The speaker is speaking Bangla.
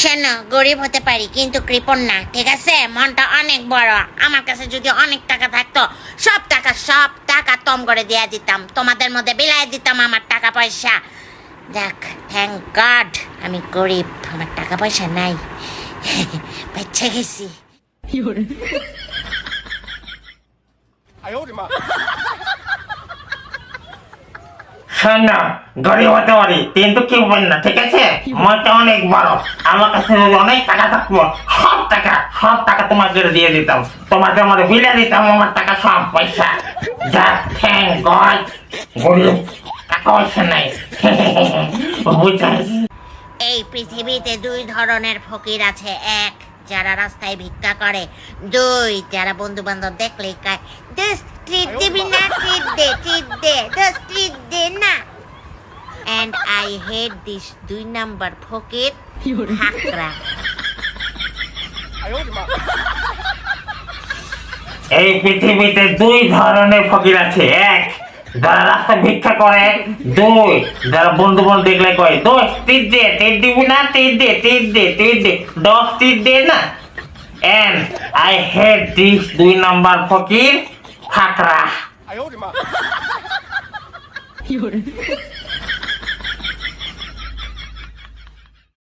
শোনো গরিব হতে পারি কিন্তু কৃপণ না ঠিক আছে? মনটা অনেক বড়। আমার কাছে যদি অনেক টাকা থাকতো সব টাকা সব টাকা তম করে দিয়ে দিতাম। তোমাদের মধ্যে বিলাই দিতাম আমার টাকা পয়সা। দেখ থ্যাংক গড আমি গরিব আমার টাকা পয়সা নাই। বেঁচে গেছি। শোন না গরিব হতে পারি কিন্তু কি বল না ঠিক আছে? মনটা অনেক বড়। আমার কাছে অনেক টাকা থাকতো সব টাকা সব টাকা তোমাকে দিয়ে দিতাম। তোমাদের মধ্যে বিলে দিতাম আমার টাকা সব পয়সা। যা থ্যাংক গড গরিব টাকা পয়সা নাই। এই পৃথিবীতে দুই ধরনের ফকির আছে। এক যারা রাস্তায় ভিক্ষা করে। দুই যারা বন্ধু বান্ধব দেখলেই ট্রিট দিবি না ট্রিট দে ট্রিট দে দোষ ট্রিট দে না অ্যান্ড আই হেট দিস দুই নাম্বার ফকির হাকরা এই পৃথিবীতে দুই ধরনের ফকির আছে। এক যারা রাস্তা ভিক্ষা করে দুই যারা বন্ধু বন্ধু দেখলে কয় দোষ তীর দে তীর দিবি না তীর দে তীর দে তীর দে দশ তীর দে না। এন্ড আই হেট দিস দুই নাম্বার ফকির ফাকরা